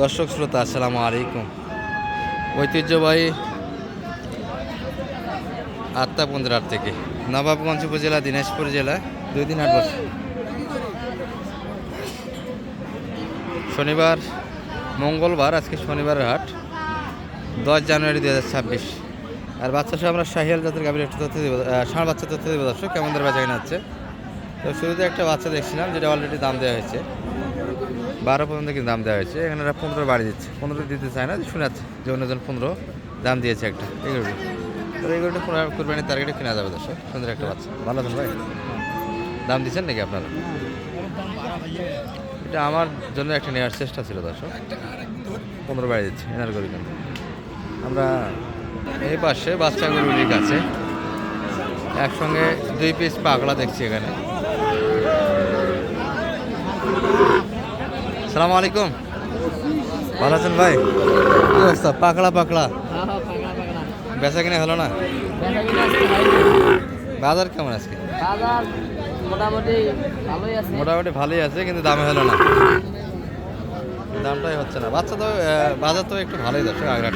দর্শক শ্রোতা, আসসালামু আলাইকুম। ঐতিহ্যবাহী আত্মা পন্দ্রার থেকে। নবাবগঞ্জ উপজেলা, দিনাজপুর জেলা, দুই দিন আট বছর। শনিবার, মঙ্গলবার, আজকে শনিবারের হাট, দশ জানুয়ারি দু হাজার ছাব্বিশ। আর বাচ্চা সহ আমরা শাহিয়াল জাতের গাভীর একটা তথ্য দেবো ষাঁড় বাচ্চা তথ্য দেবো দর্শক, কেমন ধরে বেচা কিনা হচ্ছে। তো শুরুতে একটা বাচ্চা দেখছিলাম, যেটা অলরেডি দাম দেওয়া হয়েছে। বারো পর্যন্ত কিন্তু দাম দেওয়া হয়েছে। এখানে এরা পনেরো বাড়ি দিচ্ছে। পনেরো দিতে চায় না শোনাচ্ছে যে অন্যজন পনেরো দাম দিয়েছে একটা। এগুলো তো এগুলোটা কুরবানির টার্গেটে কেনা যাবে দর্শক। সুন্দর একটা বাচ্চা। ভালো আছেন ভাই? দাম দিচ্ছেন নাকি আপনারা? এটা আমার জন্য একটা নেওয়ার চেষ্টা ছিল দর্শক। পনেরো বাড়ি দিচ্ছে এনার করি কিন্তু আমরা এই পাশে বাচ্চাগুলোর কাছে একসঙ্গে দুই পিস পাগলা দেখছি এখানে। সালাম আলাইকুম। ভালো আছেন ভাই? কি অবস্থা? পাকড়া পাকড়া বেচা কিনে হলো না? বাজার কেমন আজকে? মোটামুটি ভালোই আছে মোটামুটি ভালোই আছে কিন্তু দামে হলো না। দামটাই হচ্ছে না। বাচ্চা তো বাজার তো একটু ভালোই দর্শক আগ্রা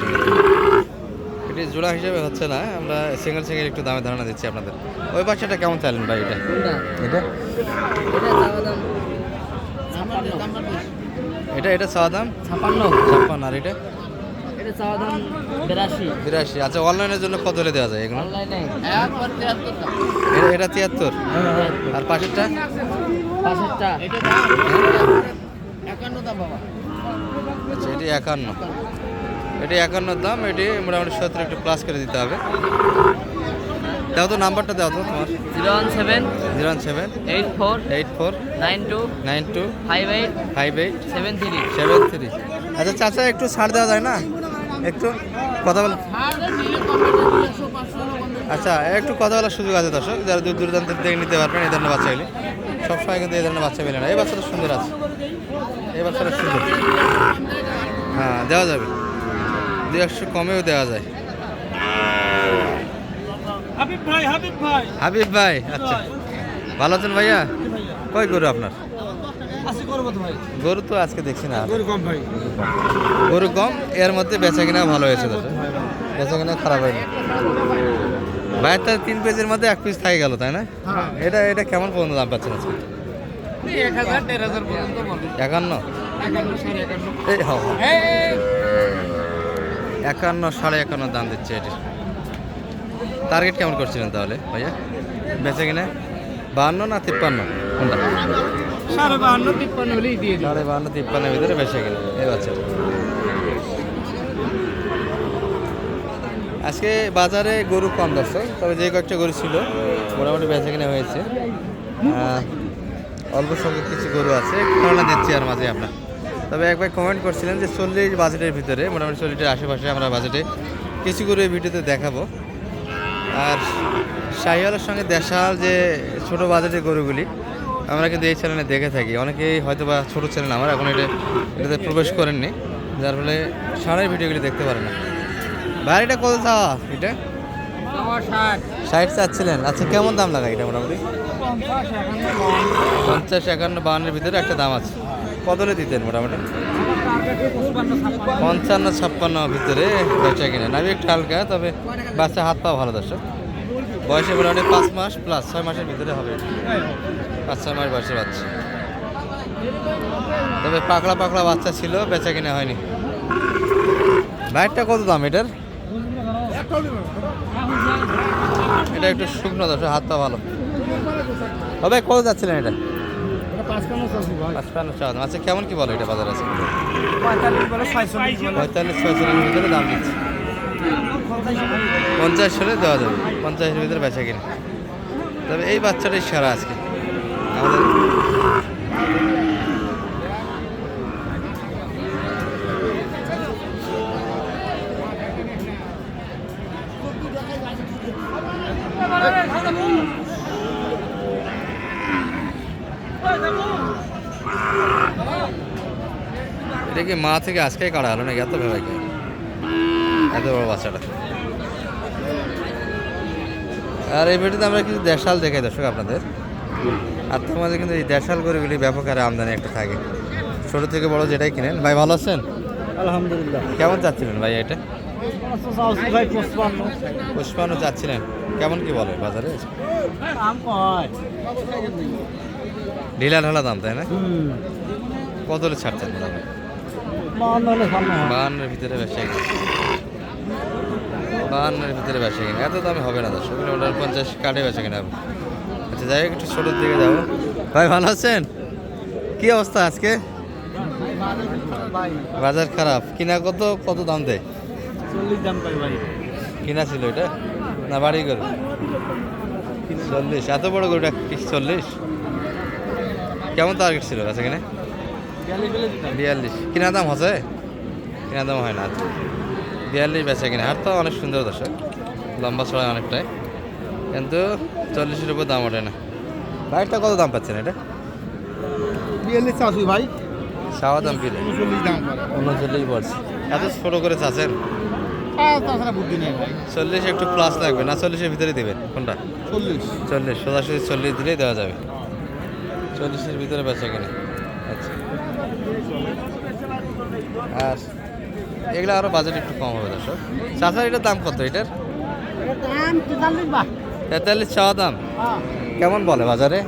এটি জোড়া হিসেবে হচ্ছে না আমরা সিঙ্গেল সিঙ্গেল একটু দামে ধারণা দিচ্ছি আপনাদের। ওই বাচ্চাটা কেমন চাইলেন ভাই এটা? এটা? এটা দাম এটা চাওয়া দাম? ছাপ্পান্ন। ছাপ্পান্ন আর এটা? এটা চাওয়া দাম বিরাশি। বিরাশি। আচ্ছা অনলাইনের জন্য কত হলে দেওয়া যায় এগুলো? অনলাইনে। এটা এটা তিয়াত্তর? আর পাশেরটা? পাঁচশোটা আচ্ছা এটি একান্ন। এটি একান্ন দাম এটি মোটামুটি সত্তর একটু প্লাস করে দিতে হবে। দাও তো নাম্বারটা দাও তো তোমার। Zero one seven zero one seven eight four eight four nine two nine two five eight five eight seven three seven three. আচ্ছা চাচা একটু ছাড় দেওয়া যায় না? একটু কথা বল। আচ্ছা একটু কথা বলার সুযোগ আছে দর্শক যারা দূর দূরান্ত থেকে নিতে পারবেন এই ধরনের বাচ্চাগুলি। সবসময় কিন্তু এই ধরনের বাচ্চা মেলে না। এই বাচ্চাটা সুন্দর আছে। এই বাচ্চাটা সুন্দর। হ্যাঁ দেওয়া যাবে। দু একশো কমেও দেওয়া যায়। হাবিব ভাই হাবিব ভাই। হাবিব ভাই আচ্ছা। ভালো আছেন ভাইয়া? কই গরু আপনার? গরু তো আজকে দেখছি না। গরু কম এর মধ্যে বেচা কিনা ভালো হয়েছে দাদা বেচা কিনা খারাপ হয়নি। ভাইয়ের তো তিন পিসের মধ্যে এক পিস থাকে গেল তাই না? এটা এটা কেমন পর্যন্ত দাম পাচ্ছেন আজকে? একান্ন? একান্ন সাড়ে একান্ন। এই হ হ। একান্ন সাড়ে একান্ন দাম দিচ্ছে এটির টার্গেট কেমন করছিলেন তাহলে ভাইয়া? বেচা কিনা? বাহান্ন না তিপ্পান্ন? কোনটা? সাড়ে বাহান্ন তিপ্পান্ন হলেই দিয়ে সাড়ে বাহান্ন তিপ্পান্নের ভিতরে বেচা কিনা। এই বাচ্চাটা আজকে বাজারে গরু কম দর্শক তবে যে কয়েকটা গরু ছিল মোটামুটি বেচা কিনা হয়েছে। অল্প সংখ্যক কিছু গরু আছে ধারণা দিচ্ছি আর মাঝে আপনার তবে একবার কমেন্ট করছিলেন যে চল্লিশ বাজেটের ভিতরে মোটামুটি চল্লিশের আশেপাশে আমরা বাজেটে কিছু গরু এই ভিডিওতে দেখাবো। আর শাহিওয়ালের সঙ্গে দেশাল যে ছোট বাজেটের গরুগুলি আমরা কিন্তু এই চ্যানেলে দেখে থাকি। অনেকেই হয়তো বা ছোটো চ্যানেল আমার এখন এটা এটাতে প্রবেশ করেননি যার ফলে সারের ভিডিওগুলি দেখতে পারে না। ভাই এটা কত চাওয়া? এটা? ষাট। চাচ্ছিলেন। আচ্ছা কেমন দাম লাগা এটা মোটামুটি? পঞ্চাশ একান্ন বাহান্নের ভিতরে একটা দাম আছে। কত দিতেন মোটামুটি? পঞ্চান্ন, ছাপ্পান্ন ভিতরে বেচা কিনা। আমি একটু হালকা, তবে বাচ্চা হাত পা ভালো, দর্শক। বয়সে মোটামুটি পাঁচ মাস প্লাস ছয় মাসের ভিতরে হবে। পাঁচ, ছয় মাস বয়সে বাচ্চা। তবে পাকড়া পাকড়া বাচ্চা ছিল, বেচা কিনা হয়নি। বাইকটা কত দাম এটার? এটা একটু শুকনো, দর্শক, হাত পা ভালো। তবে কত যাচ্ছিলেন এটা? পাঁচপান্ন চাওয়া আচ্ছা কেমন কি বলো এটা বাজার আছে? পঁয়তাল্লিশ ছয়চল্লিশ ভিতরে দাম দিচ্ছে। পঞ্চাশ হলে দেওয়া যাবে। পঞ্চাশের ভিতরে বেচা কিনা। তবে এই বাচ্চাটাই সেরা আজকে। আমাদের এটা কি মা থেকে আজকেই কাটা হলো নাকি? এত ভেবে কি এত বড় বাচ্চাটা। আর এই ভিডিওতে আমরা কিছু দেশাল দেখাই দর্শক আপনাদের। আর তার মাঝে কিন্তু এই দেশাল গরুগুলি ব্যাপক আর আমদানি একটা থাকে। ছোট থেকে বড় যেটাই কিনেন। ভাই ভালো আছেন? আলহামদুলিল্লাহ। কেমন চাচ্ছিলেন ভাই এটা? পুষ্পান্ন চাচ্ছিলেন কেমন কি বলে বাজারে? ঢিলা ঢালা দাম তাই না? কত ছাড়ছেন বাহান্নের ভিতরে ব্যবসা বাহান্নের ভিতরে ব্যবসা কিনে। এত দামে হবে না কিলোমিটার পঞ্চাশ ব্যবসা কিনে আচ্ছা যাই একটু ছোটোর দিকে যাব। ভাই ভালো আছেন? কি অবস্থা আজকে? বাজার খারাপ। কিনা কত কত দাম দেয়? চল্লিশ দাম পাই ভাই। কিনা ছিল এটা? না বাড়ি গরু? চল্লিশ। এত বড় গরুটা কি চল্লিশ? কেমন টার্গেট ছিল কাছে কিনে? বিয়াল্লিশ কিনা দাম হচ্ছে কিনা দাম হয় না। বিয়াল্লিশ বেচা কিনা। আর তো অনেক সুন্দর দর্শক। লম্বা ছড়া অনেকটাই। কিন্তু চল্লিশের উপর দাম ওঠে না। বাইকটা কত দাম পাচ্ছেন এটা? বিয়াল্লিশ চাষি ভাই। সাওয়া দাম দাম উনচল্লিশ বলছে। এত ছোট করে নেই ভাই। চল্লিশ একটু প্লাস লাগবে। না চল্লিশের ভিতরে দেবেন। কোনটা? চল্লিশ। চল্লিশ। সোজাসুজি চল্লিশ দিলেই দেওয়া যাবে। চল্লিশের ভিতরে বেচা কিনে। আর এগুলো আরও বাজেট একটু কম হবে দর্শক। চাষা এটার দাম কত এটার? তেতাল্লিশ চাওয়া দাম। কেমন বলে বাজারে?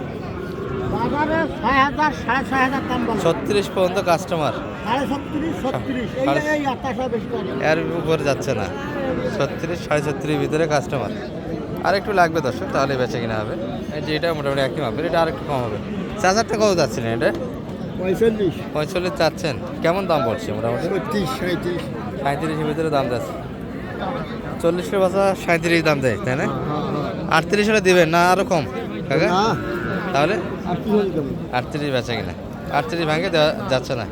ছত্রিশ পর্যন্ত কাস্টমার এর উপরে যাচ্ছে না। ছত্রিশ, সাড়ে ছত্রিশ ভিতরে কাস্টমার আর একটু লাগবে দর্শক, তাহলে বেচে কিনা হবে। যে এটা মোটামুটি একই মাপের, এটা আর একটু কম হবে। চার্জারটা কত যাচ্ছে না এটা পঁয়তাল্লিশ। পঁয়তাল্লিশ চাচ্ছেন। কেমন দাম পড়ছে মোটামুটি? ছত্রিশ সাঁত্রিশ সাঁত্রিশের ভিতরে দাম যাচ্ছে চল্লিশের বাসা সাঁত্রিশ দাম দেয় তাই না? আটত্রিশ হলে দিবেন না আরও কম? কাকা? তাহলে? হয়ে আটত্রিশ বেচা কিনা। আটত্রিশ ভাঙে দেওয়া যাচ্ছে না।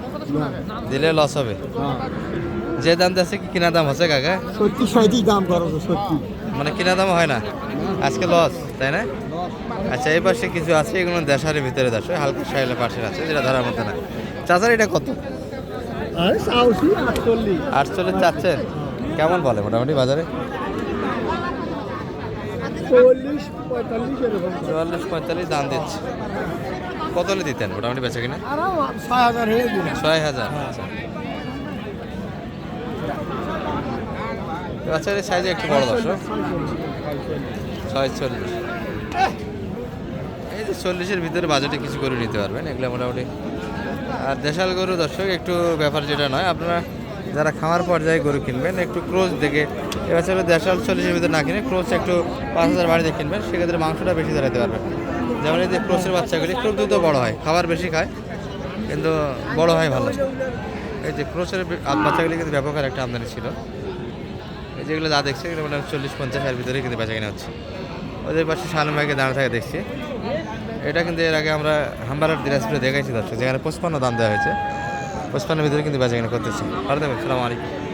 দিলে লস হবে। যে দাম যাচ্ছে কি কিনা দাম হচ্ছে কাকা? সত্যি সাঁত্রিশ দাম করো সত্যি। মানে কিনা দাম হয় না। আজকে লস তাই না? আচ্ছা এই পাশে কিছু আছে এগুলো দেশারের ভিতরে দেশ হালকা সাইলের পাশে আছে যেটা ধরার মধ্যে না চাচার এটা কত? আটচল্লিশ। চাচ্ছেন? কেমন বলে মোটামুটি বাজারে? চুয়াল্লিশ পঁয়তাল্লিশ দাম দিচ্ছে। কত হলে দিতেন? মোটামুটি বেচা কিনা? ছয় হাজার আচ্ছা। সাইজে একটু বড় দশ ছয় চল্লিশ চল্লিশের ভিতরে বাজেটে কিছু করে নিতে পারবেন, এগুলো মোটামুটি। আর দেশাল গরু দর্শক, একটু ব্যাপার যেটা নয়, আপনারা যারা খামার পর্যায়ে গরু কিনবেন, একটু ক্রোচ দেখে, এবার দেশাল চল্লিশের ভিতরে না কিনে ক্রোজ একটু পাঁচ হাজার বাড়িতে কিনবেন, সেক্ষেত্রে মাংসটা বেশি দাঁড়াতে পারবেন। যেমন এই যে ক্রোসের বাচ্চাগুলি, খুব দ্রুত বড় হয়, খাবার বেশি খায়, কিন্তু বড় হয় ভালো। এই যে আ- বাচ্চাগুলি কিন্তু ব্যাপক একটা আমদানি ছিল। এই যেগুলো যা দেখছে, এগুলো মোটামুটি চল্লিশ পঞ্চাশ এর ভিতরে কিন্তু বেচা কিনা হচ্ছে। ওদের পাশে শালম ভাইকে দাঁড়িয়ে থাকে দেখছি। এটা কিন্তু এর আগে আমরা হাম্বারার দিনাজপুরে দেখেছি দর্শক, যেখানে পঁচপান্ন দাম দেওয়া হয়েছে। পঁচপান্নের ভিতরে কিন্তু বেচাকেনা করতেছি। ভালো থাকবেন সালাম আলাইকুম।